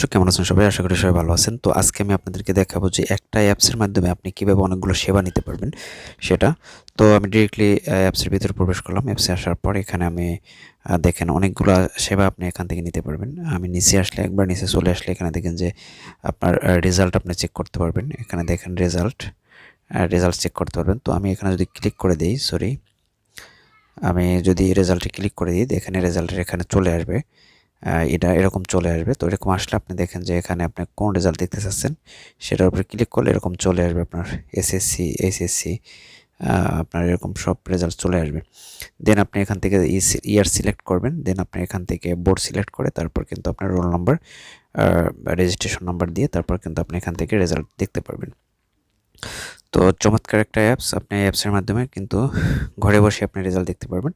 তো কেমন আছেন সবাই? আশা করি সবাই ভালো আছেন। তো আজকে আমি আপনাদেরকে দেখাবো যে একটা অ্যাপসের মাধ্যমে আপনি কীভাবে অনেকগুলো সেবা নিতে পারবেন সেটা। তো আমি ডিরেক্টলি অ্যাপসের ভিতরে প্রবেশ করলাম। অ্যাপসে আসার পর এখানে আমি দেখেন অনেকগুলো সেবা আপনি এখান থেকে নিতে পারবেন। আমি নিচে আসলে একবার নিচে চলে আসলে এখানে দেখেন যে আপনার রেজাল্ট আপনি চেক করতে পারবেন। এখানে দেখেন রেজাল্ট রেজাল্ট চেক করতে পারবেন। তো আমি এখানে যদি ক্লিক করে দিই সরি আমি যদি রেজাল্টে ক্লিক করে দিই এখানে রেজাল্টের এখানে চলে আসবে। এটা এরকম চলে আসবে। তো এরকম আসলে আপনি দেখেন যে এখানে আপনি কোন রেজাল্ট দেখতে চাচ্ছেন, সেটার উপরে ক্লিক করলে এরকম চলে আসবে আপনার এসএসসি এইচএসসি আপনার এরকম সব রেজাল্ট চলে আসবে। দেন আপনি এখান থেকে ইয়ার সিলেক্ট করবেন। দেন আপনি এখান থেকে বোর্ড সিলেক্ট করে তারপর কিন্তু আপনার রোল নাম্বার রেজিস্ট্রেশন নাম্বার দিয়ে তারপর কিন্তু আপনি এখান থেকে রেজাল্ট দেখতে পারবেন। তো চমৎকার একটা অ্যাপস আপনি অ্যাপসের মাধ্যমে কিন্তু ঘরে বসে আপনি রেজাল্ট দেখতে পারবেন।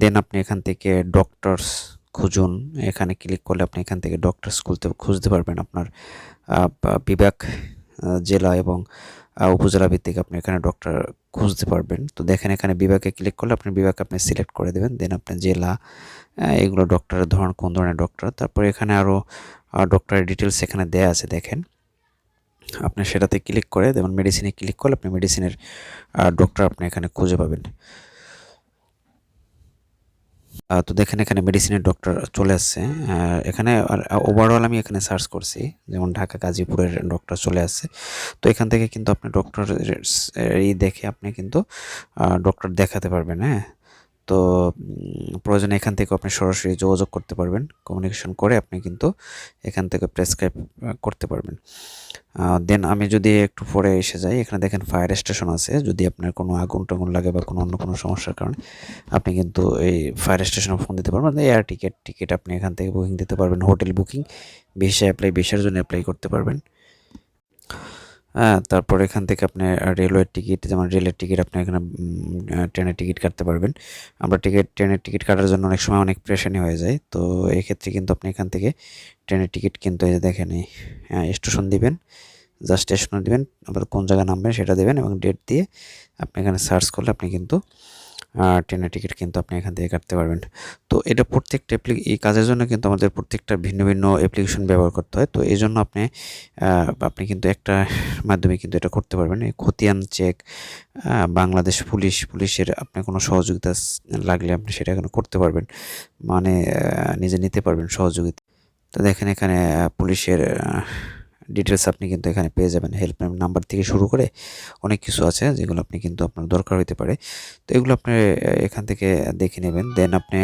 দেন আপনি এখান থেকে ডক্টরস খুঁজুন, এখানে ক্লিক করলে আপনি এখান থেকে ডক্টরস খুলতে, খুঁজতে পারবেন আপনার বিভাগ জেলা এবং উপজেলা ভিত্তিক আপনি এখানে ডক্টর খুঁজতে পারবেন। তো দেখেন এখানে বিভাগে ক্লিক করলে আপনি বিভাগ আপনি সিলেক্ট করে দেবেন দেন আপনি জেলা এগুলো ডক্টরের ধরন, কোন ধরনের ডক্টর তারপর এখানে আরও ডক্টরের ডিটেলস এখানে দেয়া আছে, দেখেন। আপনি সেটাতে ক্লিক করে, যেমন মেডিসিনে ক্লিক করলে আপনি মেডিসিনের ডক্টর আপনি এখানে খুঁজে পাবেন। তো দেখেন এখানে মেডিসিনের ডক্টর চলে আসছে। এখানে ওভারঅল আমি এখানে সার্চ করছি, যেমন ঢাকা, গাজীপুরের ডক্টর চলে আসছে। তো এখান থেকে কিন্তু আপনি ডক্টর দেখে আপনি কিন্তু ডক্টর দেখাতে পারবেন হ্যাঁ? তো প্রয়োজনে এখান থেকে আপনি সরাসরি যোগাযোগ করতে পারবেন। কমিউনিকেশন করে আপনি কিন্তু এখান থেকে প্রেসক্রাইব করতে পারবেন। দেন আমি যদি একটু পরে এসে যাই, এখানে দেখেন ফায়ার স্টেশন আছে। যদি আপনার কোনো আগুন টাগুন লাগে বা কোনো অন্য কোনো সমস্যার কারণে, আপনি কিন্তু এই ফায়ার স্টেশনে ফোন দিতে পারবেন। এয়ার টিকিট টিকিট আপনি এখান থেকে বুকিং দিতে পারবেন। হোটেল বুকিং ভিসা অ্যাপ্লাই ভিসার জন্য অ্যাপ্লাই করতে পারবেন। হ্যাঁ তারপর এখান থেকে আপনি রেলওয়ের টিকিট যেমন রেলের টিকিট আপনি এখানে ট্রেনের টিকিট কাটতে পারবেন। আমরা টিকিট ট্রেনের টিকিট কাটার জন্য অনেক সময় অনেক প্রেশানি হয়ে যায়। তো এক্ষেত্রে কিন্তু আপনি এখান থেকে ট্রেনের টিকিট কিন্তু এই যে দেখেন এই স্টেশন দিবেন। যা স্টেশনে দেবেন, আবার কোন জায়গায় নামবেন সেটা দেবেন এবং ডেট দিয়ে আপনি এখানে সার্চ করলে আপনি কিন্তু ট্রেনের টিকিট কিন্তু আপনি এখান থেকে কাটতে পারবেন। তো এটা প্রত্যেকটা অ্যাপ্লি এই কাজের জন্য কিন্তু আমাদের প্রত্যেকটা ভিন্ন ভিন্ন অ্যাপ্লিকেশন ব্যবহার করতে হয়। তো এই জন্য আপনি আপনি কিন্তু একটা মাধ্যমে কিন্তু এটা করতে পারবেন। এই খতিয়ান চেক বাংলাদেশ পুলিশ, পুলিশের আপনি কোনো সহযোগিতা লাগলে আপনি সেটা এখানে করতে পারবেন। মানে নিজে নিতে পারবেন সহযোগিতা। তো দেখেন এখানে পুলিশের ডিটেলস আপনি কিন্তু এখানে পেয়ে যাবেন। হেল্পলাইন নাম্বার থেকে শুরু করে অনেক কিছু আছে যেগুলো আপনি কিন্তু আপনার দরকার হতে পারে। তো এগুলো আপনি এখান থেকে দেখে নেবেন। দেন আপনি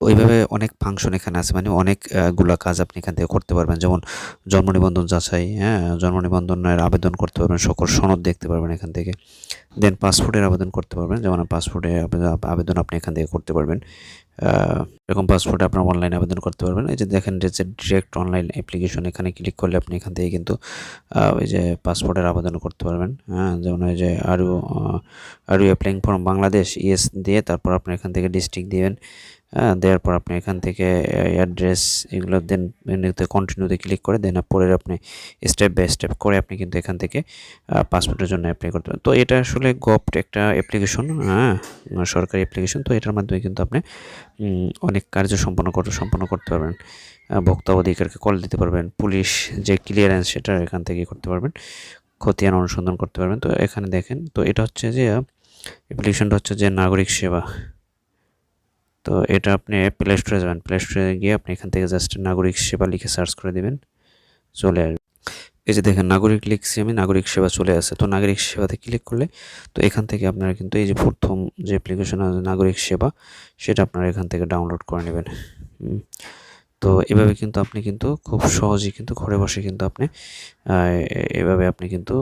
ওইভাবে অনেক ফাংশন এখানে আছে। মানে অনেক আহ, গুলা কাজ আপনি এখান থেকে করতে পারবেন। যেমন জন্ম নিবন্ধন যাচাই হ্যাঁ? জন্ম নিবন্ধনের আবেদন করতে পারবেন। সকল সনদ দেখতে পারবেন এখান থেকে। দেন পাসপোর্টের আবেদন করতে পারবেন। যেমন পাসপোর্টের আবেদন আপনি এখান থেকে করতে পারবেন। এরকম পাসপোর্টে আপনার অনলাইন আবেদন করতে পারবেন। এই যে দেখেন যে ডিরেক্ট অনলাইন অ্যাপ্লিকেশন এখানে ক্লিক করলে আপনি এখান থেকে কিন্তু ওই যে পাসপোর্টের আবেদন করতে পারবেন। হ্যাঁ যেমন ওই যে are you are you applying from Bangladesh yes দিয়ে তারপর আপনি এখান থেকে ডিস্ট্রিক্ট দিবেন। হ্যাঁ দেওয়ার পর আপনি এখান থেকে অ্যাড্রেস এগুলো দেন কন্টিনিউতে ক্লিক করে দেন পরে আপনি স্টেপ বাই স্টেপ করে আপনি কিন্তু এখান থেকে পাসপোর্টের জন্য অ্যাপ্লাই করতে পারেন তো এটা গভট একটা অ্যাপ্লিকেশন হ্যাঁ সরকারি অ্যাপ্লিকেশন তো এটার মাধ্যমে কিন্তু আপনি অনেক কার্য সম্পন্ন করতে সম্পন্ন করতে পারবেন। ভোক্তা অধিকারকে কল দিতে পারবেন, পুলিশ যে ক্লিয়ারেন্স সেটা এখান থেকে করতে পারবেন, খতিয়ান অনুসন্ধান করতে পারবেন। তো এখানে দেখেন, তো এটা হচ্ছে যে অ্যাপ্লিকেশনটা হচ্ছে যে নাগরিক সেবা। তো এটা আপনি প্লে স্টোরে যাবেন প্লে স্টোরে গিয়ে আপনি এখান থেকে জাস্ট নাগরিক সেবা লিখে সার্চ করে দেবেন, চলে আসবে। এই যে দেখেন, নাগরিক লিখছি আমি, নাগরিক সেবা চলে আসে। তো নাগরিক সেবাতে ক্লিক করলে তো এখান থেকে আপনারা কিন্তু এই যে প্রথম যে অ্যাপ্লিকেশন আছে নাগরিক সেবা, সেটা আপনারা এখান থেকে ডাউনলোড করে নেবেন। তো এভাবে কিন্তু আপনি কিন্তু খুব সহজেই কিন্তু ঘরে বসে কিন্তু আপনি এভাবে আপনি কিন্তু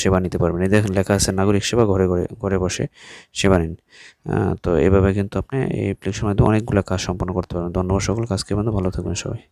সেবা নিতে পারবেন। এই দেখেন লেখা আছে, নাগরিক সেবা ঘরে ঘরে ঘরে বসে সেবা নিন। তো এভাবে কিন্তু আপনি এই অ্যাপ্লিকেশনের মাধ্যমে অনেকগুলো কাজ সম্পন্ন করতে পারবেন। ধন্যবাদ সকল কাজকে বন্ধু ভালো থাকবেন সবাই।